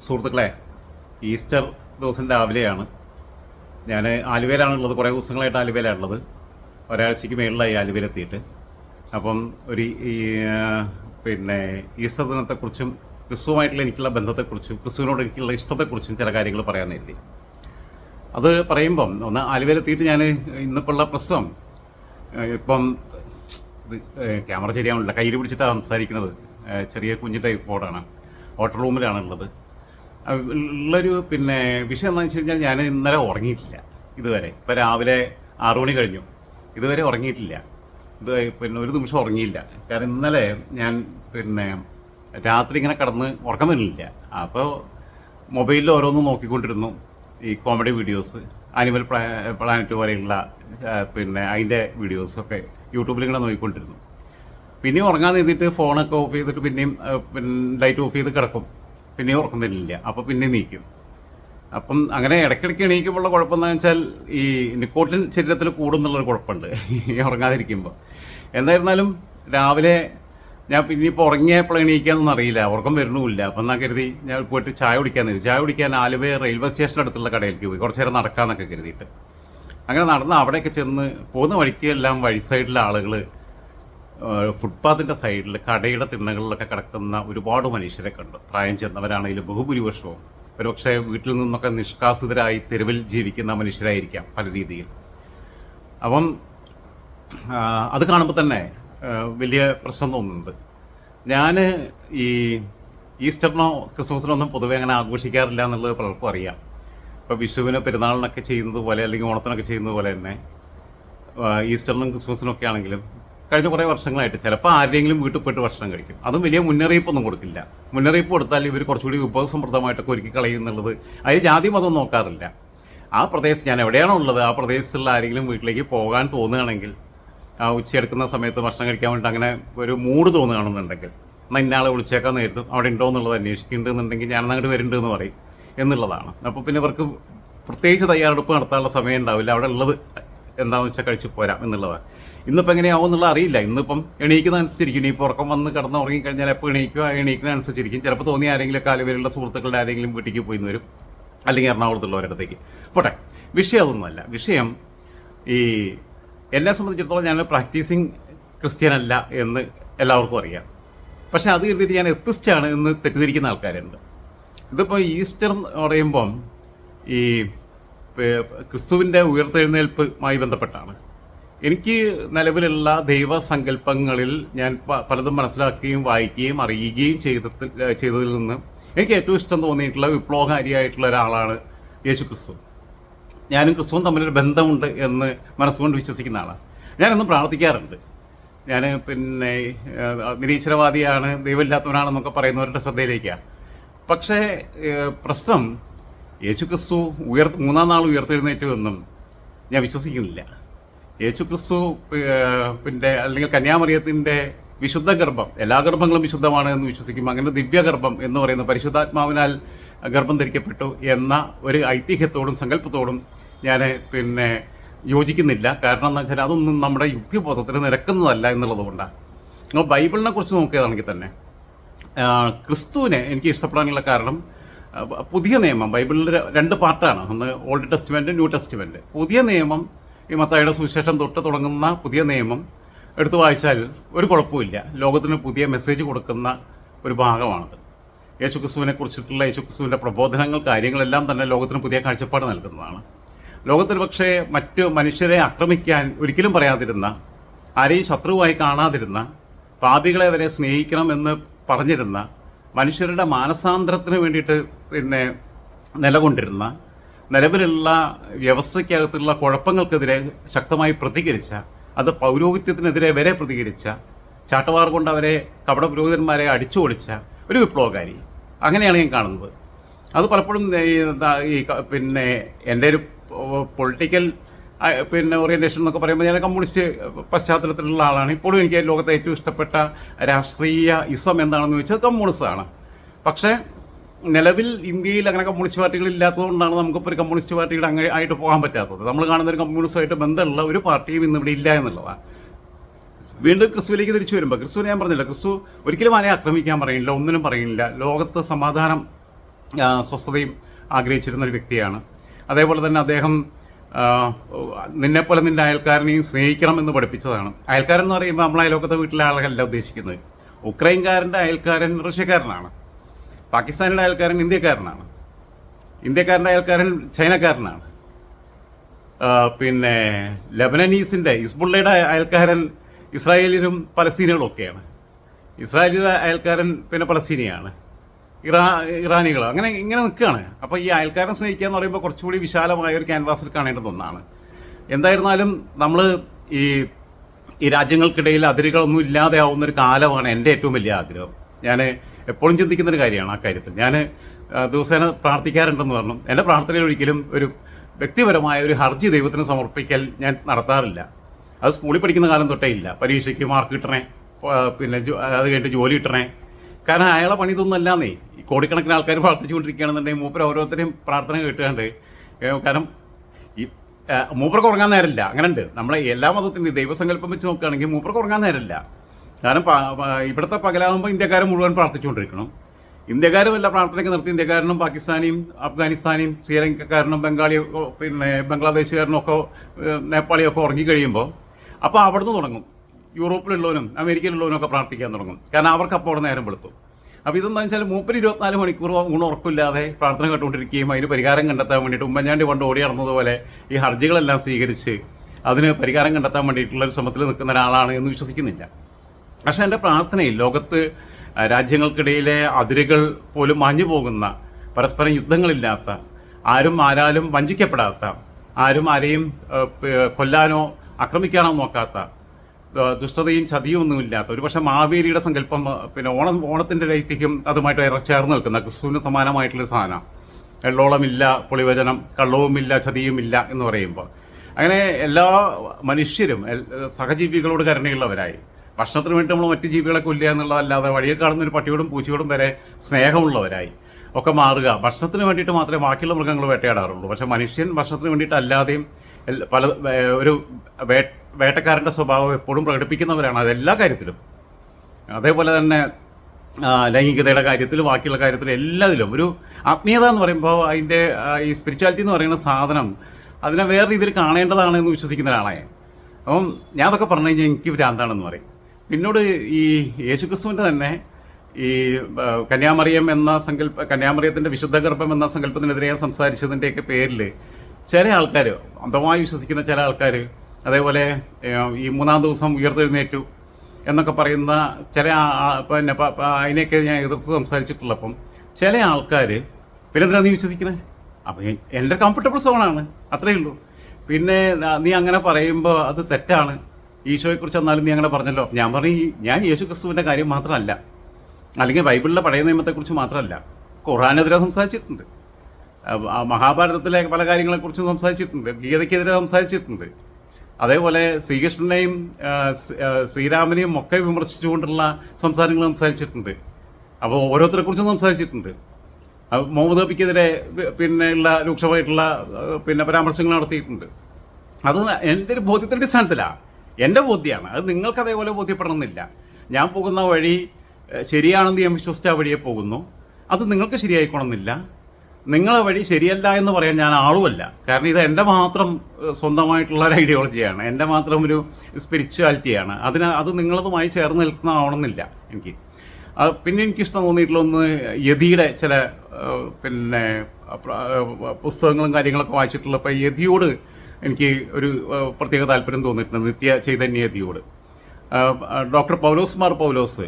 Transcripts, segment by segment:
സുഹൃത്തുക്കളെ ഈസ്റ്റർ ദിവസം രാവിലെയാണ്. ഞാൻ ആലുവയിലാണുള്ളത്. കുറേ ദിവസങ്ങളായിട്ട് ആലുവയിലാണുള്ളത്. ഒരാഴ്ചയ്ക്ക് മേളിലായി ആലുവയിലെത്തിയിട്ട്. അപ്പം ഒരു പിന്നെ ഈസ്റ്റർ ദിനത്തെക്കുറിച്ചും ക്രിസ്തുവുമായിട്ടുള്ള എനിക്കുള്ള ബന്ധത്തെക്കുറിച്ചും ക്രിസ്തുവിനോട് എനിക്കുള്ള ഇഷ്ടത്തെക്കുറിച്ചും ചില കാര്യങ്ങൾ പറയാൻ എത്തി അത് പറയുമ്പം ഒന്ന് ആലുവയിലെത്തിയിട്ട് ഞാൻ ഇന്നിപ്പോൾ ഉള്ള പ്രശ്നം ഇപ്പം ക്യാമറ ശരിയാവണില്ല. കയ്യിൽ പിടിച്ചിട്ടാണ് സംസാരിക്കുന്നത്. ചെറിയ കുഞ്ഞു ടൈപ്പ് ഹോട്ടൽ റൂമിലാണ് ഉള്ളത് അഹ് ഉള്ളൊരു പിന്നെ വിഷയം എന്താണെന്ന് വെച്ച് കഴിഞ്ഞാൽ ഞാൻ ഇന്നലെ ഉറങ്ങിയിട്ടില്ല. ഇതുവരെ. ഇപ്പം രാവിലെ ആറു മണി കഴിഞ്ഞു. ഇതുവരെ ഉറങ്ങിയിട്ടില്ല. ഇത് പിന്നെ ഒരു നിമിഷം ഉറങ്ങിയില്ല. കാരണം ഇന്നലെ ഞാൻ പിന്നെ രാത്രി ഇങ്ങനെ കിടന്ന് ഉറക്കം വരുന്നില്ല. അപ്പോൾ മൊബൈലിൽ ഓരോന്നും നോക്കിക്കൊണ്ടിരുന്നു ഈ കോമഡി വീഡിയോസ് ആനിമൽ പ്ലാനറ്റ് പോലെയുള്ള പിന്നെ അതിന്റെ വീഡിയോസൊക്കെ യൂട്യൂബിൽ ഇങ്ങനെ നോക്കിക്കൊണ്ടിരുന്നു. പിന്നെയും ഉറങ്ങാൻ നിന്നിട്ട് ഫോണൊക്കെ ഓഫ് ചെയ്തിട്ട് പിന്നെയും പിന്നെ ലൈറ്റ് ഓഫ് ചെയ്ത് കിടക്കും. പിന്നെയും ഉറക്കം തരില്ല അപ്പോൾ പിന്നെ നീക്കും അപ്പം അങ്ങനെ ഇടയ്ക്കിടയ്ക്ക് എണീക്കുമ്പോഴുള്ള കുഴപ്പം എന്താ വെച്ചാൽ ഈ നിക്കോട്ടിൻ ശരീരത്തിൽ കൂടുന്നുള്ളൊരു കുഴപ്പമുണ്ട്. ഈ ഉറങ്ങാതിരിക്കുമ്പോൾ എന്തായിരുന്നാലും രാവിലെ ഞാൻ പിന്നെ ഇപ്പോൾ ഉറങ്ങിയപ്പോൾ എണീക്കാന്നൊന്നും അറിയില്ല. ഉറക്കം വരണമില്ല അപ്പം എന്നാൽ കരുതി ഞാൻ പോയിട്ട് ചായ കുടിക്കാൻ ചായ കുടിക്കാൻ ആലുവ റെയിൽവേ സ്റ്റേഷന്റെ അടുത്തുള്ള കടയിലേക്ക് പോയി. കുറച്ച് നേരം നടക്കാമെന്നൊക്കെ കരുതിയിട്ട്. അങ്ങനെ നടന്ന് അവിടെയൊക്കെ ചെന്ന് പോകുന്ന വഴിക്ക് എല്ലാം വഴി സൈഡിലെ ആളുകൾ ഫുട്പാത്തിന്റെ സൈഡിൽ കടയുടെ തിണ്ണകളിലൊക്കെ കിടക്കുന്ന ഒരുപാട് മനുഷ്യരെ കണ്ടു. പ്രായം ചെന്നവരാണെങ്കിലും ബഹുഭൂരിപക്ഷവും ഒരുപക്ഷെ വീട്ടിൽ നിന്നൊക്കെ നിഷ്കാസിതരായി തെരുവിൽ ജീവിക്കുന്ന മനുഷ്യരായിരിക്കാം പല രീതിയിൽ. അപ്പം അത് കാണുമ്പോൾ തന്നെ വലിയ പ്രശ്നം തോന്നുന്നുണ്ട്. ഞാൻ ഈ ഈസ്റ്ററിനോ ക്രിസ്മസിനോ ഒന്നും പൊതുവെ അങ്ങനെ ആഘോഷിക്കാറില്ല എന്നുള്ളത് പലർക്കും അറിയാം. ഇപ്പോൾ വിഷുവിന് പെരുന്നാളിനൊക്കെ ചെയ്യുന്നത് പോലെ അല്ലെങ്കിൽ ഓണത്തിനൊക്കെ ചെയ്യുന്നത് പോലെ തന്നെ ഈസ്റ്ററിനും ക്രിസ്മസിനും ഒക്കെ ആണെങ്കിലും കഴിഞ്ഞ കുറേ വർഷങ്ങളായിട്ട് ചിലപ്പോൾ ആരുടെയെങ്കിലും വീട്ടിൽ പോയിട്ട് ഭക്ഷണം കഴിക്കും. അതും വലിയ മുന്നറിയിപ്പൊന്നും കൊടുക്കില്ല. മുന്നറിയിപ്പ് കൊടുത്താൽ ഇവർ കുറച്ചുകൂടി വിഭവസമൃദ്ധമായിട്ടൊക്കെ ഒരുക്കി കളയും എന്നുള്ളത് അതിൽ ജാതി മതം നോക്കാറില്ല. ആ പ്രദേശം ഞാൻ എവിടെയാണോ ഉള്ളത് ആ പ്രദേശത്തുള്ള ആരെങ്കിലും വീട്ടിലേക്ക് പോകാൻ തോന്നുകയാണെങ്കിൽ ആ ഉച്ചയെടുക്കുന്ന സമയത്ത് ഭക്ഷണം കഴിക്കാൻ വേണ്ടി അങ്ങനെ ഒരു മൂഡ് തോന്നുകയാണെന്നുണ്ടെങ്കിൽ എന്നാൽ ഇന്നയാളെ വിളിച്ചേക്കാൻ നേരിടും അവിടെ ഉണ്ടോ എന്നുള്ളത് അന്വേഷിക്കുന്നുണ്ടെന്നുണ്ടെങ്കിൽ ഞാൻ അങ്ങോട്ട് വരുന്നുണ്ട് എന്ന് പറയും എന്നുള്ളതാണ്. അപ്പോൾ പിന്നെ ഇവർക്ക് പ്രത്യേകിച്ച് തയ്യാറെടുപ്പ് നടത്താനുള്ള സമയം ഉണ്ടാവില്ല. അവിടെ ഉള്ളത് എന്താണെന്ന് വെച്ചാൽ കഴിച്ച് പോരാം എന്നുള്ളതാണ്. ഇന്നിപ്പോൾ എങ്ങനെയാവും എന്നുള്ള അറിയില്ല. ഇന്നിപ്പം എണീക്കുന്നതനുസരിച്ചിരിക്കും. ഇനിയിപ്പോൾ ഉറക്കം വന്ന് കിടന്ന് ഉറങ്ങിക്കഴിഞ്ഞാൽ എപ്പോൾ എണീക്കുക എണീക്കുന്നതനുസരിച്ചിരിക്കും. ചിലപ്പോൾ തോന്നിയ ആരെങ്കിലും കാലുവരെയുള്ള സുഹൃത്തുക്കളുടെ ആരെങ്കിലും വീട്ടിലേക്ക് പോയി വരും. അല്ലെങ്കിൽ എറണാകുളത്തുള്ളവരടുത്തേക്ക് പോട്ടെ. വിഷയം അതൊന്നുമല്ല. വിഷയം ഈ എന്നെ സംബന്ധിച്ചിടത്തോളം ഞാൻ പ്രാക്ടീസിങ് ക്രിസ്ത്യൻ അല്ല എന്ന് എല്ലാവർക്കും അറിയാം. പക്ഷേ അത് കരുതിയിട്ട് ഞാൻ എത്തിസ്റ്റാണ് എന്ന് തെറ്റിദ്ധരിക്കുന്ന ആൾക്കാരുണ്ട്. ഇതിപ്പോൾ ഈസ്റ്റർ എന്ന് പറയുമ്പം ഈ ക്രിസ്തുവിന്റെ ഉയർത്തെഴുന്നേൽപ്പുമായി ബന്ധപ്പെട്ടാണ്. എനിക്ക് നിലവിലുള്ള ദൈവസങ്കല്പങ്ങളിൽ ഞാൻ പലതും മനസ്സിലാക്കുകയും വായിക്കുകയും അറിയുകയും ചെയ്തതിൽ ചെയ്തതിൽ നിന്ന് എനിക്ക് ഏറ്റവും ഇഷ്ടം തോന്നിയിട്ടുള്ള വിപ്ലവകാരിയായിട്ടുള്ള ഒരാളാണ് യേശു ക്രിസ്തു ഞാനും ക്രിസ്തുവും തമ്മിലൊരു ബന്ധമുണ്ട് എന്ന് മനസ്സുകൊണ്ട് വിശ്വസിക്കുന്ന ആളാണ്. ഞാനെന്നും പ്രാർത്ഥിക്കാറുണ്ട്. ഞാൻ പിന്നെ നിരീശ്വരവാദിയാണ് ദൈവമില്ലാത്തവനാണെന്നൊക്കെ പറയുന്നവരുടെ ശ്രദ്ധയിലേക്കാണ് പക്ഷേ പ്രശ്നം യേശു ക്രിസ്തു ഉയർ മൂന്നാം നാൾ ഉയർത്തെഴുന്നേറ്റു എന്നും ഞാൻ വിശ്വസിക്കുന്നില്ല. യേശു ക്രിസ്തു പിന്നെ അല്ലെങ്കിൽ കന്യാമറിയത്തിന്റെ വിശുദ്ധ ഗർഭം എല്ലാ ഗർഭങ്ങളും വിശുദ്ധമാണ് എന്ന് വിശ്വസിക്കും അങ്ങനെ ദിവ്യഗർഭം എന്ന് പറയുന്ന പരിശുദ്ധാത്മാവിനാൽ ഗർഭം ധരിക്കപ്പെട്ടു എന്ന ഒരു ഐതിഹ്യത്തോടും സങ്കല്പത്തോടും ഞാൻ പിന്നെ യോജിക്കുന്നില്ല. കാരണം എന്താ വെച്ചാൽ അതൊന്നും നമ്മുടെ യുക്തിബോധത്തിന് നിരക്കുന്നതല്ല എന്നുള്ളതുകൊണ്ടാണ്. അപ്പോൾ ബൈബിളിനെ കുറിച്ച് നോക്കിയതാണെങ്കിൽ തന്നെ ക്രിസ്തുവിനെ എനിക്ക് ഇഷ്ടപ്പെടാനുള്ള കാരണം പുതിയ നിയമം ബൈബിളിൽ രണ്ട് പാർട്ടാണ്. ഒന്ന് ഓൾഡ് ടെസ്റ്റ്മെന്റ് ന്യൂ ടെസ്റ്റ്മെന്റ് പുതിയ നിയമം ഈ മത്തായുടെ സുവിശേഷം തൊട്ട് തുടങ്ങുന്ന പുതിയ നിയമം എടുത്തു വായിച്ചാൽ ഒരു കുഴപ്പമില്ല ലോകത്തിന് പുതിയ മെസ്സേജ് കൊടുക്കുന്ന ഒരു ഭാഗമാണത്. യേശുക്രിസ്തുവിനെ കുറിച്ചിട്ടുള്ള യേശുക്രിസ്തുവിന്റെ പ്രബോധനങ്ങൾ കാര്യങ്ങളെല്ലാം തന്നെ ലോകത്തിന് പുതിയ കാഴ്ചപ്പാട് നൽകുന്നതാണ്. ലോകത്തിൽ പക്ഷേ മറ്റ് മനുഷ്യരെ ആക്രമിക്കാൻ ഒരിക്കലും പറയാതിരുന്ന ആരെയും ശത്രുവായി കാണാതിരുന്ന പാപികളെ വരെ സ്നേഹിക്കണം എന്ന് പറഞ്ഞിരുന്ന മനുഷ്യരുടെ മാനസാന്തരത്തിന് വേണ്ടിയിട്ട് പിന്നെ നിലകൊണ്ടിരുന്ന നിലവിലുള്ള വ്യവസ്ഥയ്ക്കകത്തുള്ള കുഴപ്പങ്ങൾക്കെതിരെ ശക്തമായി പ്രതികരിച്ച അത് പൗരോഹിത്യത്തിനെതിരെ വരെ പ്രതികരിച്ച ചാട്ടവാർ കൊണ്ട് അവരെ കപട പുരോഹിതന്മാരെ അടിച്ചു പൊളിച്ച ഒരു വിപ്ലവകാരി. അങ്ങനെയാണ് ഞാൻ കാണുന്നത്. അത് പലപ്പോഴും ഈ പിന്നെ എന്റെ ഒരു പൊളിറ്റിക്കൽ പിന്നെ ഓറിയന്റേഷൻ എന്നൊക്കെ പറയുമ്പോൾ ഞാൻ കമ്മ്യൂണിസ്റ്റ് പശ്ചാത്തലത്തിലുള്ള ആളാണ്. ഇപ്പോഴും എനിക്ക് ലോകത്തെ ഏറ്റവും ഇഷ്ടപ്പെട്ട രാഷ്ട്രീയ ഇസം എന്താണെന്ന് ചോദിച്ചാൽ കമ്മ്യൂണിസമാണ്. പക്ഷേ നിലവിൽ ഇന്ത്യയിൽ അങ്ങനെ കമ്മ്യൂണിസ്റ്റ് പാർട്ടികൾ ഇല്ലാത്തതുകൊണ്ടാണ് നമുക്കിപ്പോൾ ഒരു കമ്മ്യൂണിസ്റ്റ് പാർട്ടിയുടെ അങ്ങനെ ആയിട്ട് പോകാൻ പറ്റാത്തത്. നമ്മൾ കാണുന്ന ഒരു കമ്മ്യൂണിസ്റ്റുമായിട്ട് ബന്ധമുള്ള ഒരു പാർട്ടിയും ഇന്നിവിടെ ഇല്ല എന്നുള്ളതാണ്. വീണ്ടും ക്രിസ്തുവിലേക്ക് തിരിച്ചു വരുമ്പോൾ ക്രിസ്തു ഞാൻ പറഞ്ഞില്ല ക്രിസ്തു ഒരിക്കലും ആരെയും ആക്രമിക്കാൻ പറയുന്നില്ല ഒന്നിനും പറയുന്നില്ല. ലോകത്ത് സമാധാനം സ്വസ്ഥതയും ആഗ്രഹിച്ചിരുന്ന ഒരു വ്യക്തിയാണ്. അതേപോലെ തന്നെ അദ്ദേഹം നിന്നെപ്പോലെ നിന്റെ അയൽക്കാരനെയും സ്നേഹിക്കണം എന്ന് പഠിപ്പിച്ചതാണ്. അയൽക്കാരൻ എന്ന് പറയുമ്പോൾ നമ്മളെ ലോകത്തെ വീട്ടിലെ ആളുകളല്ല ഉദ്ദേശിക്കുന്നത്. ഉക്രൈൻകാരന്റെ അയൽക്കാരൻ റഷ്യക്കാരനാണ്. പാകിസ്ഥാനിയുടെ അയൽക്കാരൻ ഇന്ത്യക്കാരനാണ്. ഇന്ത്യക്കാരന്റെ അയൽക്കാരൻ ചൈനക്കാരനാണ്. പിന്നെ ലെബനനീസിന്റെ ഇസ്ബുള്ളയുടെ അയൽക്കാരൻ ഇസ്രായേലിനും പലസ്തീനുകളും ഒക്കെയാണ് ഇസ്രായേലിയുടെ അയൽക്കാരൻ പിന്നെ പലസ്തീനിയാണ്. ഇറാ ഇറാനികൾ അങ്ങനെ ഇങ്ങനെ നിൽക്കുകയാണ്. അപ്പോൾ ഈ അയൽക്കാരൻ സ്നേഹിക്കുക എന്ന് പറയുമ്പോൾ കുറച്ചുകൂടി വിശാലമായ ഒരു ക്യാൻവാസിൽ കാണേണ്ടത് ഒന്നാണ് എന്തായിരുന്നാലും നമ്മൾ ഈ ഈ രാജ്യങ്ങൾക്കിടയിൽ അതിരുകളൊന്നും ഇല്ലാതെ ആവുന്ന ഒരു കാലമാണ് എന്റെ ഏറ്റവും വലിയ ആഗ്രഹം. ഞാൻ എപ്പോഴും ചിന്തിക്കുന്ന ഒരു കാര്യമാണ് ആ കാര്യത്തിൽ. ഞാൻ ദിവസേന പ്രാർത്ഥിക്കാറുണ്ടെന്ന് പറഞ്ഞു. എന്റെ പ്രാർത്ഥനയിൽ ഒരിക്കലും ഒരു വ്യക്തിപരമായ ഒരു ഹർജി ദൈവത്തിന് സമർപ്പിക്കൽ ഞാൻ നടത്താറില്ല. അത് സ്കൂളിൽ പഠിക്കുന്ന കാലം തൊട്ടേ ഇല്ല. പരീക്ഷയ്ക്ക് മാർക്ക് കിട്ടണേ പിന്നെ അത് കഴിഞ്ഞിട്ട് ജോലി കിട്ടണേ. കാരണം അയാളെ പണി ഇതൊന്നും അല്ലാന്നേ. ഈ കോടിക്കണക്കിന് ആൾക്കാർ പ്രാർത്ഥിച്ചുകൊണ്ടിരിക്കുകയാണെന്നുണ്ടെങ്കിൽ മൂപ്പർ ഓരോരുത്തരെയും പ്രാർത്ഥന കേട്ടുകൊണ്ട് കാരണം ഈ മൂപ്പർക്ക് ഉറങ്ങാൻ നേരമില്ല. അങ്ങനെ ഉണ്ട് നമ്മളെ എല്ലാ മതത്തിന്റെയും ദൈവസങ്കല്പം വെച്ച് നോക്കുകയാണെങ്കിൽ മൂപ്പർക്ക് ഉറങ്ങാൻ നേരമില്ല. കാരണം ഇവിടുത്തെ പകലാകുമ്പോൾ ഇന്ത്യക്കാർ മുഴുവൻ പ്രാർത്ഥിച്ചുകൊണ്ടിരിക്കണം. ഇന്ത്യക്കാരും എല്ലാ പ്രാർത്ഥനയ്ക്ക് നിർത്തി ഇന്ത്യക്കാരനും പാകിസ്ഥാനിയും അഫ്ഗാനിസ്ഥാനിയും ശ്രീലങ്കക്കാരനും ബംഗാളി പിന്നെ ബംഗ്ലാദേശുകാരനും ഒക്കെ നേപ്പാളിയൊക്കെ നേപ്പാളിയും ഒക്കെ ഉറങ്ങി കഴിയുമ്പോൾ അപ്പോൾ അവിടുന്ന് തുടങ്ങും. യൂറോപ്പിലുള്ളവനും അമേരിക്കയിലുള്ളവനും ഒക്കെ പ്രാർത്ഥിക്കാൻ തുടങ്ങും. കാരണം അവർക്ക് അപ്പോൾ അവിടെ നേരം വെളുത്തു. അപ്പോൾ ഇതെന്താ വെച്ചാൽ മൂപ്പര് ഇരുപത്തിനാല് മണിക്കൂർ ഊണ് ഉറക്കില്ലാതെ പ്രാർത്ഥന കേട്ടുകൊണ്ടിരിക്കുകയും അതിന് പരിഹാരം കണ്ടെത്താൻ വേണ്ടിയിട്ട് ഉമ്മൻചാണ്ടി പണ്ട് ഓടി നടന്നതുപോലെ ഈ ഹർജികളെല്ലാം സ്വീകരിച്ച് അതിന് പരിഹാരം കണ്ടെത്താൻ വേണ്ടിയിട്ടുള്ള ഒരു ശ്രമത്തിൽ നിൽക്കുന്ന ഒരാളാണ് എന്ന് വിശ്വസിക്കുന്നില്ല. പക്ഷേ എന്റെ പ്രാർത്ഥനയിൽ ലോകത്ത് രാജ്യങ്ങൾക്കിടയിലെ അതിരുകൾ പോലും മാഞ്ഞു പോകുന്ന പരസ്പരം യുദ്ധങ്ങളില്ലാത്ത ആരും ആരാലും വഞ്ചിക്കപ്പെടാത്ത ആരും ആരെയും കൊല്ലാനോ ആക്രമിക്കാനോ നോക്കാത്ത ദുഷ്ടതയും ചതിയും ഒന്നുമില്ലാത്ത ഒരുപക്ഷെ മാവേലിയുടെ സങ്കല്പം പിന്നെ ഓണം ഓണത്തിന്റെ ഐതിഹ്യം അതുമായിട്ട് ഏറെ ചേർന്ന് നിൽക്കുന്ന ക്രിസ്തുവിന് സമാനമായിട്ടുള്ളൊരു സാധനം. എള്ളോളമില്ല പൊളിവചനം കള്ളവുമില്ല ചതിയുമില്ല എന്ന് പറയുമ്പോൾ. അങ്ങനെ എല്ലാ മനുഷ്യരും സഹജീവികളോട് കരുണയുള്ളവരായി. ഭക്ഷണത്തിന് വേണ്ടി നമ്മൾ മറ്റ് ജീവികളെ കൊല്ലുക എന്നുള്ളതല്ലാതെ വഴിയിൽ കാണുന്ന ഒരു പട്ടിയോടും പൂച്ചയോടും വരെ സ്നേഹമുള്ളവരായി ഒക്കെ മാറുക. ഭക്ഷണത്തിന് വേണ്ടിയിട്ട് മാത്രമേ ബാക്കിയുള്ള മൃഗങ്ങൾ വേട്ടയാടാറുള്ളൂ. പക്ഷേ മനുഷ്യൻ ഭക്ഷണത്തിന് വേണ്ടിയിട്ട് അല്ലാതെയും പല ഒരു വേ വേട്ടക്കാരന്റെ സ്വഭാവം എപ്പോഴും പ്രകടിപ്പിക്കുന്നവരാണ്. അതെല്ലാ കാര്യത്തിലും. അതേപോലെ തന്നെ ലൈംഗികതയുടെ കാര്യത്തിലും ബാക്കിയുള്ള കാര്യത്തിലും എല്ലാത്തിലും ഒരു ആത്മീയത എന്ന് പറയുമ്പോൾ അതിന്റെ ഈ സ്പിരിച്വാലിറ്റി എന്ന് പറയുന്ന സാധനം അതിനെ വേറെ രീതിയിൽ കാണേണ്ടതാണ് എന്ന് വിശ്വസിക്കുന്ന ഒരാളാണ് ഞാൻ. അപ്പം ഞാൻ അതൊക്കെ പറഞ്ഞു കഴിഞ്ഞാൽ എനിക്ക് ഭ്രാന്താണെന്ന് പറയും. പിന്നോട് ഈ യേശുക്രിസ്തുവിന്റെ തന്നെ ഈ കന്യാമറിയം എന്ന സങ്കല്പ കന്യാമറിയത്തിന്റെ വിശുദ്ധ ഗർഭം എന്ന സങ്കല്പത്തിനെതിരെ സംസാരിച്ചതിന്റെയൊക്കെ പേരിൽ ചില ആൾക്കാർ അന്ധമായി വിശ്വസിക്കുന്ന ചില ആൾക്കാർ അതേപോലെ ഈ മൂന്നാം ദിവസം ഉയർത്തെഴുന്നേറ്റു എന്നൊക്കെ പറയുന്ന ചില പിന്നെ അതിനെയൊക്കെ ഞാൻ എതിർത്ത് സംസാരിച്ചിട്ടുള്ളപ്പം ചില ആൾക്കാർ പിന്നെ എന്തിനാ നീ വിശ്വസിക്കുന്നത് അപ്പം എന്റെ കംഫർട്ടബിൾ സോണാണ് അത്രയേ ഉള്ളൂ. പിന്നെ നീ അങ്ങനെ പറയുമ്പോൾ അത് തെറ്റാണ്. ഈശോയെക്കുറിച്ച് എന്നാലും നീ അങ്ങനെ പറഞ്ഞല്ലോ. ഞാൻ പറഞ്ഞു ഞാൻ യേശു ക്രിസ്തുവിന്റെ കാര്യം മാത്രമല്ല. അല്ലെങ്കിൽ ബൈബിളിലെ പഴയ നിയമത്തെക്കുറിച്ച് മാത്രമല്ല. ഖുറാനെതിരെ സംസാരിച്ചിട്ടുണ്ട്. മഹാഭാരതത്തിലെ പല കാര്യങ്ങളെക്കുറിച്ച് സംസാരിച്ചിട്ടുണ്ട്. ഗീതയ്ക്കെതിരെ സംസാരിച്ചിട്ടുണ്ട്. അതേപോലെ ശ്രീകൃഷ്ണനെയും ശ്രീരാമനെയും ഒക്കെ വിമർശിച്ചുകൊണ്ടുള്ള സംസാരങ്ങൾ സംസാരിച്ചിട്ടുണ്ട്. അപ്പോൾ ഓരോരുത്തരെ കുറിച്ചും സംസാരിച്ചിട്ടുണ്ട് മുഹമ്മദ് നബിക്കെതിരെ പിന്നെ ഉള്ള രൂക്ഷമായിട്ടുള്ള പിന്നെ പരാമർശങ്ങൾ നടത്തിയിട്ടുണ്ട്. അത് എന്റെ ഒരു ബോധ്യത്തിന്റെ അടിസ്ഥാനത്തിലാണ് എന്റെ ബോധ്യമാണ് അത് നിങ്ങൾക്ക് അതേപോലെ ബോധ്യപ്പെടണമെന്നില്ല. ഞാൻ പോകുന്ന വഴി ശരിയാണെന്ന് ഞാൻ വിശ്വസിച്ച വഴിയെ പോകുന്നു. അത് നിങ്ങൾക്ക് ശരിയായിക്കോണമെന്നില്ല. നിങ്ങളെ വഴി ശരിയല്ല എന്ന് പറയാൻ ഞാൻ ആളുമല്ല. കാരണം ഇത് എന്റെ മാത്രം സ്വന്തമായിട്ടുള്ള ഒരു ഐഡിയോളജിയാണ് എന്റെ മാത്രം ഒരു സ്പിരിച്വാലിറ്റിയാണ് അതിന് അത് നിങ്ങളതുമായി ചേർന്ന് നിൽക്കുന്ന ആവണമെന്നില്ല എനിക്ക്. പിന്നെ എനിക്കിഷ്ടം തോന്നിയിട്ടുള്ള ഒന്ന് യതിയുടെ ചില പിന്നെ പുസ്തകങ്ങളും കാര്യങ്ങളൊക്കെ വായിച്ചിട്ടുള്ള വായിച്ചിട്ടുള്ളപ്പോൾ യതിയോട് എനിക്ക് ഒരു പ്രത്യേക താല്പര്യം തോന്നിയിട്ടുണ്ട് നിത്യ ചൈതന്യ യതിയോട് ആ, ആ, ഡോക്ടർ പൗലോസ് മാർ പൗലോസ്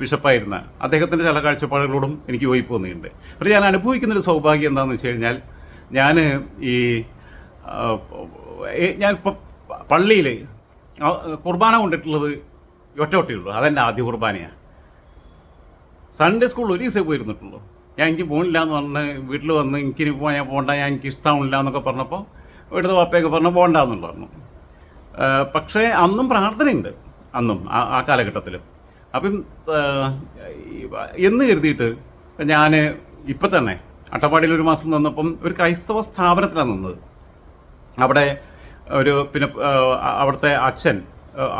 ബിഷപ്പായിരുന്ന അദ്ദേഹത്തിന്റെ ചില കാഴ്ചപ്പാടുകളോടും എനിക്ക് യോജിപ്പ് തോന്നിയിട്ടുണ്ട്. പക്ഷേ ഞാൻ അനുഭവിക്കുന്നൊരു സൗഭാഗ്യം എന്താണെന്ന് വെച്ച് കഴിഞ്ഞാൽ ഞാൻ ഈ ഞാൻ ഇപ്പം പള്ളിയിൽ കുർബാന കൊണ്ടിട്ടുള്ളത് ഒറ്റ ഒറ്റയുള്ളൂ അതെന്റെ ആദ്യ കുർബാനയാണ്. സൺഡേ സ്കൂളിൽ ഒരു ദിവസമേ പോയിരുന്നിട്ടുള്ളൂ. ഞാൻ എനിക്ക് പോകണില്ല എന്ന് പറഞ്ഞ് വീട്ടിൽ വന്ന് എനിക്കിനി ഞാൻ പോകണ്ട ഞാൻ എനിക്ക് ഇഷ്ടമാണില്ല എന്നൊക്കെ പറഞ്ഞപ്പോൾ ഇവിടുത്തെ പപ്പയൊക്കെ പറഞ്ഞു പോകണ്ടെന്നുള്ള പറഞ്ഞു. പക്ഷേ അന്നും പ്രാർത്ഥനയുണ്ട് അന്നും ആ കാലഘട്ടത്തിൽ അപ്പം എന്ന് കരുതിയിട്ട് ഞാൻ ഇപ്പം തന്നെ അട്ടപ്പാടിയിൽ ഒരു മാസം നിന്നപ്പം ഒരു ക്രൈസ്തവ സ്ഥാപനത്തിലാണ് നിന്നത്. അവിടെ ഒരു പിന്നെ അവിടുത്തെ അച്ഛൻ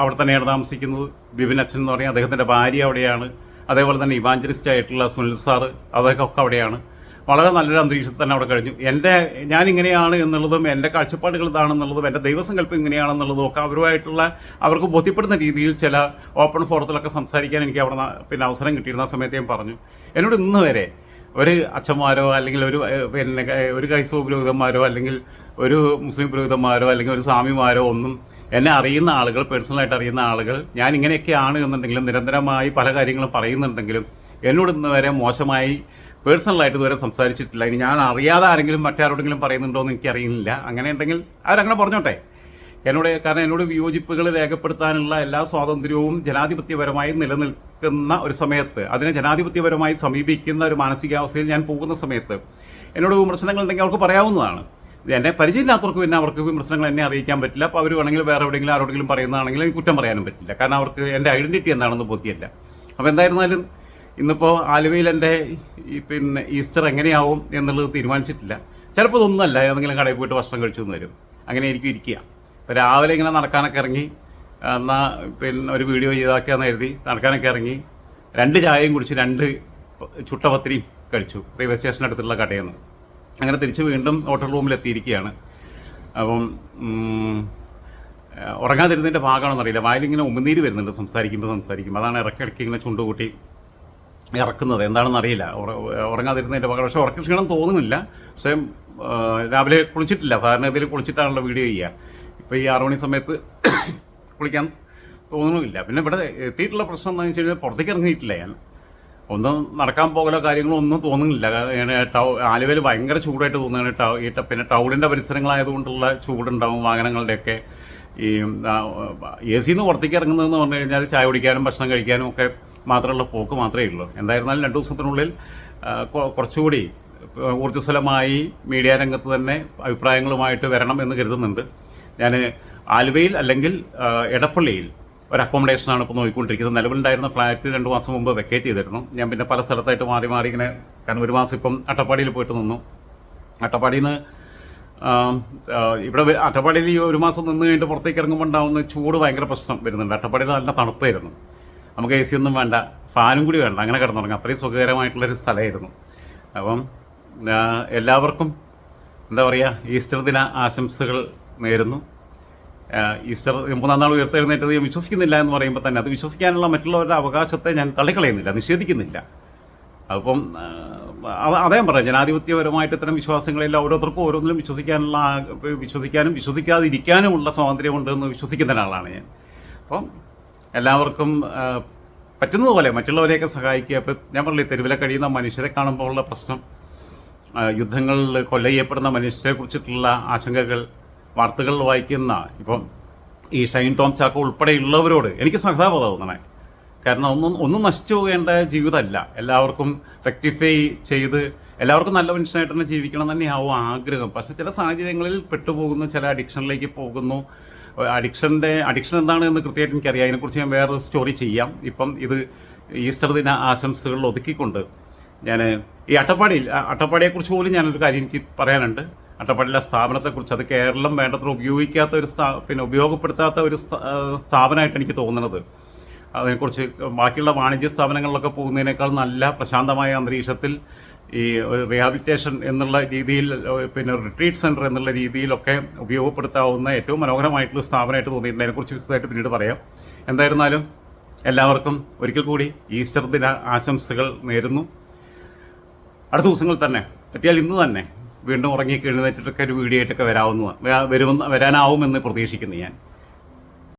അവിടെ തന്നെയാണ് താമസിക്കുന്നത്. ബിപിൻ അച്ഛൻ എന്ന് പറയും അദ്ദേഹത്തിന്റെ ഭാര്യ അവിടെയാണ്. അതേപോലെ തന്നെ ഇവാഞ്ചലിസ്റ്റ് ആയിട്ടുള്ള സുനിൽ സാറ് അതൊക്കെ അവിടെയാണ് വളരെ നല്ലൊരു അന്തരീക്ഷത്തിൽ തന്നെ അവിടെ കഴിഞ്ഞു. എന്റെ ഞാൻ ഇങ്ങനെയാണ് എന്നുള്ളതും എന്റെ കാഴ്ചപ്പാടുകൾ ഇതാണെന്നുള്ളതും എന്റെ ദൈവസങ്കല്പം ഇങ്ങനെയാണെന്നുള്ളതും ഒക്കെ അവരുമായിട്ടുള്ള അവർക്ക് ബോധ്യപ്പെടുന്ന രീതിയിൽ ചില ഓപ്പൺ ഫോറത്തിലൊക്കെ സംസാരിക്കാൻ എനിക്ക് അവിടെ പിന്നെ അവസരം കിട്ടിയിരുന്ന. സമയത്ത് ഞാൻ പറഞ്ഞു എന്നോട് ഇന്ന് വരെ ഒരു അച്ഛന്മാരോ അല്ലെങ്കിൽ ഒരു പിന്നെ ഒരു ക്രൈസ്തവ പുരോഹിതന്മാരോ അല്ലെങ്കിൽ ഒരു മുസ്ലിം പുരോഹിതന്മാരോ അല്ലെങ്കിൽ ഒരു സ്വാമിമാരോ ഒന്നും എന്നെ അറിയുന്ന ആളുകൾ പേഴ്സണലായിട്ട് അറിയുന്ന ആളുകൾ ഞാൻ ഇങ്ങനെയൊക്കെയാണ് എന്നുണ്ടെങ്കിലും നിരന്തരമായി പല കാര്യങ്ങളും പറയുന്നുണ്ടെങ്കിലും എന്നോട് ഇന്ന് വരെ മോശമായി പേഴ്സണലായിട്ട് ഇതുവരെ സംസാരിച്ചിട്ടില്ല. ഇനി ഞാൻ അറിയാതെ ആരെങ്കിലും മറ്റാരോടെങ്കിലും പറയുന്നുണ്ടോ എന്ന് എനിക്കറിയില്ല. അങ്ങനെ ഉണ്ടെങ്കിൽ അവരങ്ങനെ പറഞ്ഞോട്ടെ. എന്നോട് കാരണം എന്നോട് വിയോജിപ്പുകൾ രേഖപ്പെടുത്താനുള്ള എല്ലാ സ്വാതന്ത്ര്യവും ജനാധിപത്യപരമായി നിലനിൽക്കുന്ന ഒരു സമയത്ത് അതിനെ ജനാധിപത്യപരമായി സമീപിക്കുന്ന ഒരു മാനസികാവസ്ഥയിൽ ഞാൻ പോകുന്ന സമയത്ത് എന്നോട് വിമർശനങ്ങൾ ഉണ്ടെങ്കിൽ അവർക്ക് പറയാവുന്നതാണ്. എന്നെ പരിചയമില്ലാത്തവർക്ക് പിന്നെ അവർക്ക് വിമർശനങ്ങൾ എന്നെ അറിയിക്കാൻ പറ്റില്ല. അപ്പോൾ അവർ വേണമെങ്കിൽ വേറെ എവിടെയെങ്കിലും ആരോടെങ്കിലും പറയുന്നതാണെങ്കിൽ കുറ്റം പറയാനും പറ്റില്ല. കാരണം അവർക്ക് എന്റെ ഐഡന്റിറ്റി എന്താണെന്ന് ബോധ്യമല്ല. അപ്പോൾ എന്തായിരുന്നാലും ഇന്നിപ്പോൾ ആലുവയിൽ എന്റെ ഈ പിന്നെ ഈസ്റ്റർ എങ്ങനെയാവും എന്നുള്ളത് തീരുമാനിച്ചിട്ടില്ല. ചിലപ്പോൾ ഇതൊന്നുമല്ല ഏതെങ്കിലും കടയിൽ പോയിട്ട് ഭക്ഷണം കഴിച്ചു എന്ന് വരും. അങ്ങനെ എനിക്ക് ഇരിക്കുക. അപ്പോൾ രാവിലെ ഇങ്ങനെ നടക്കാനൊക്കെ ഇറങ്ങി എന്നാൽ പിന്നെ ഒരു വീഡിയോ ചെയ്താക്കിയാന്ന് എഴുതി നടക്കാനൊക്കെ ഇറങ്ങി രണ്ട് ചായയും കുടിച്ച് രണ്ട് ചുട്ട പത്തിരിയും കഴിച്ചു. റെയിൽവേ സ്റ്റേഷനടുത്തുള്ള കടയിൽ നിന്ന്. അങ്ങനെ തിരിച്ച് വീണ്ടും ഹോട്ടൽ റൂമിൽ എത്തിയിരിക്കുകയാണ്. അപ്പം ഉറങ്ങാതിരുന്നതിന്റെ ഭാഗമാണെന്നറിയില്ല വായിലിങ്ങനെ ഉമിനീര് വരുന്നുണ്ട്. സംസാരിക്കുമ്പോൾ സംസാരിക്കുമ്പോൾ. അതാണ് ഇറക്കിടയ്ക്ക് ഇങ്ങനെ ചുണ്ടുകൂട്ടി ഇറക്കുന്നത്. എന്താണെന്ന് അറിയില്ല. ഉറ- ഉറങ്ങാതിരുന്നതിന്റെ പകരം. പക്ഷേ ഉറക്ക ക്ഷീണം തോന്നുന്നില്ല. പക്ഷേ രാവിലെ കുളിച്ചിട്ടില്ല. സാധാരണ ഇതിൽ കുളിച്ചിട്ടാണല്ലോ വീഡിയോ ചെയ്യുക. ഇപ്പോൾ ഈ ആറുമണി സമയത്ത് കുളിക്കാൻ തോന്നുന്നില്ല. പിന്നെ ഇവിടെ എത്തിയിട്ടുള്ള പ്രശ്നം എന്താണെന്ന് വെച്ച് കഴിഞ്ഞാൽ പുറത്തേക്ക് ഇറങ്ങിയിട്ടില്ല ഞാൻ. ഒന്നും നടക്കാൻ പോകലോ കാര്യങ്ങളോ ഒന്നും തോന്നുന്നില്ല. ടൗ ആലുവയിൽ ഭയങ്കര ചൂടായിട്ട് തോന്നുകയാണ്. ടൗ ഈ പിന്നെ ടൗണിന്റെ പരിസരങ്ങളായതുകൊണ്ടുള്ള ചൂടുണ്ടാവും വാഹനങ്ങളുടെയൊക്കെ. ഈ എ സിന്ന് പുറത്തേക്ക് ഇറങ്ങുന്നതെന്ന് പറഞ്ഞു കഴിഞ്ഞാൽ ചായ കുടിക്കാനും ഭക്ഷണം കഴിക്കാനും ഒക്കെ മാത്രമുള്ള പോക്ക് മാത്രമേ ഉള്ളൂ. എന്തായിരുന്നാലും രണ്ട് ദിവസത്തിനുള്ളിൽ കുറച്ചുകൂടി ഊർജസ്വലമായി മീഡിയ രംഗത്ത് തന്നെ അഭിപ്രായങ്ങളുമായിട്ട് വരണം എന്ന് കരുതുന്നുണ്ട്. ഞാൻ ആലുവയിൽ അല്ലെങ്കിൽ എടപ്പള്ളിയിൽ ഒരു അക്കോമഡേഷനാണ് ഇപ്പോൾ നോക്കിക്കൊണ്ടിരിക്കുന്നത്. നിലവിലുണ്ടായിരുന്ന ഫ്ലാറ്റ് രണ്ട് മാസം മുമ്പ് വെക്കേറ്റ് ചെയ്തിരുന്നു. ഞാൻ പിന്നെ പല സ്ഥലത്തായിട്ട് മാറി മാറി ഇങ്ങനെ കാരണം ഒരു മാസം ഇപ്പം അട്ടപ്പാടിയിൽ പോയിട്ട് നിന്നു. അട്ടപ്പാടിയിൽ നിന്ന് ഇവിടെ അട്ടപ്പാടിയിൽ ഒരു മാസം നിന്ന് കഴിഞ്ഞിട്ട് പുറത്തേക്ക് ഇറങ്ങുമ്പോൾ ഉണ്ടാകുന്ന ചൂട് ഭയങ്കര പ്രശ്നം വരുന്നുണ്ട്. അട്ടപ്പാടിയിൽ നല്ല തണുപ്പായിരുന്നു. നമുക്ക് എ സി ഒന്നും വേണ്ട. ഫാനും കൂടി വേണ്ട. അങ്ങനെ കിടന്നുറങ്ങും. അത്രയും സുഖകരമായിട്ടുള്ളൊരു സ്ഥലമായിരുന്നു. അപ്പം എല്ലാവർക്കും എന്താ പറയുക ഈസ്റ്റർ ദിന ആശംസകൾ നേരുന്നു. ഈസ്റ്റർ മൂന്നാം നാൾ ഉയർത്തെഴുന്നേറ്റത് ഞാൻ വിശ്വസിക്കുന്നില്ല എന്ന് പറയുമ്പോൾ തന്നെ അത് വിശ്വസിക്കാനുള്ള മറ്റുള്ളവരുടെ അവകാശത്തെ ഞാൻ തള്ളിക്കളയുന്നില്ല നിഷേധിക്കുന്നില്ല. അപ്പം അതേം പറയാം ജനാധിപത്യപരമായിട്ട് ഇത്തരം വിശ്വാസങ്ങളെല്ലാം ഓരോരുത്തർക്കും ഓരോന്നിലും വിശ്വസിക്കാനുള്ള വിശ്വസിക്കാനും വിശ്വസിക്കാതിരിക്കാനുമുള്ള സ്വാതന്ത്ര്യമുണ്ടെന്ന് വിശ്വസിക്കുന്ന ഒരാളാണ് ഞാൻ. അപ്പം എല്ലാവർക്കും പറ്റുന്നതുപോലെ പോലെ മറ്റുള്ളവരെയൊക്കെ സഹായിക്കുക. ഇപ്പം ഞാൻ പറഞ്ഞില്ലേ തെരുവിലെ കഴിയുന്ന മനുഷ്യരെ കാണുമ്പോൾ ഉള്ള പ്രശ്നം യുദ്ധങ്ങളിൽ കൊല്ല ചെയ്യപ്പെടുന്ന മനുഷ്യരെ കുറിച്ചിട്ടുള്ള ആശങ്കകൾ വാർത്തകൾ വായിക്കുന്ന ഇപ്പം ഈ ഷൈൻ ടോം ചാക്കോ ഉൾപ്പെടെയുള്ളവരോട് എനിക്ക് സഹതാപത തോന്നണേ. കാരണം ഒന്നും ഒന്നും നശിച്ചു പോകേണ്ട ജീവിതമല്ല. എല്ലാവർക്കും റെക്ടിഫൈ ചെയ്ത് എല്ലാവർക്കും നല്ല മനുഷ്യനായിട്ട് തന്നെ ജീവിക്കണം തന്നെയാവും ആഗ്രഹം. പക്ഷേ ചില സാഹചര്യങ്ങളിൽ പെട്ടുപോകുന്നു ചില അഡിക്ഷനിലേക്ക് പോകുന്നു. അഡിക്ഷന്റെ അഡിക്ഷൻ എന്താണ് എന്ന് കൃത്യമായിട്ട് എനിക്കറിയാം. അതിനെക്കുറിച്ച് ഞാൻ വേറൊരു സ്റ്റോറി ചെയ്യാം. ഇപ്പം ഇത് ഈസ്റ്റർ ദിന ആശംസകൾ ഒതുക്കിക്കൊണ്ട് ഞാൻ ഈ അട്ടപ്പാടിയിൽ അട്ടപ്പാടിയെക്കുറിച്ച് പോലും ഞാനൊരു കാര്യം എനിക്ക് പറയാനുണ്ട്. അട്ടപ്പാടിയിലെ സ്ഥാപനത്തെക്കുറിച്ച് അത് കേരളം വേണ്ടത്ര ഉപയോഗിക്കാത്ത ഒരു സ്ഥാ പിന്നെ ഉപയോഗപ്പെടുത്താത്ത ഒരു സ്ഥാ- സ്ഥാപനമായിട്ട് എനിക്ക് തോന്നുന്നത്. അതിനെക്കുറിച്ച് ബാക്കിയുള്ള വാണിജ്യ സ്ഥാപനങ്ങളിലൊക്കെ പോകുന്നതിനേക്കാൾ നല്ല പ്രശാന്തമായ അന്തരീക്ഷത്തിൽ ഈ ഒരു റീഹാബിലിറ്റേഷൻ എന്നുള്ള രീതിയിൽ പിന്നെ റിട്രീറ്റ് സെന്റർ എന്നുള്ള രീതിയിലൊക്കെ ഉപയോഗപ്പെടുത്താവുന്ന ഏറ്റവും മനോഹരമായിട്ടുള്ള സ്ഥാപനമായിട്ട് തോന്നിയിട്ടുണ്ട്. അതിനെക്കുറിച്ച് വിശദമായിട്ട് പിന്നീട് പറയാം. എന്തായിരുന്നാലും എല്ലാവർക്കും ഒരിക്കൽ കൂടി ഈസ്റ്റർ ദിന ആശംസകൾ നേരുന്നു. അടുത്ത ദിവസങ്ങൾ തന്നെ പറ്റിയാൽ ഇന്ന് തന്നെ വീണ്ടും ഉറങ്ങി എഴുന്നേറ്റിട്ടൊക്കെ ഒരു വീഡിയോ ആയിട്ടൊക്കെ വരാവുന്ന വരുമെന്ന് വരാനാവുമെന്ന് പ്രതീക്ഷിക്കുന്നു ഞാൻ.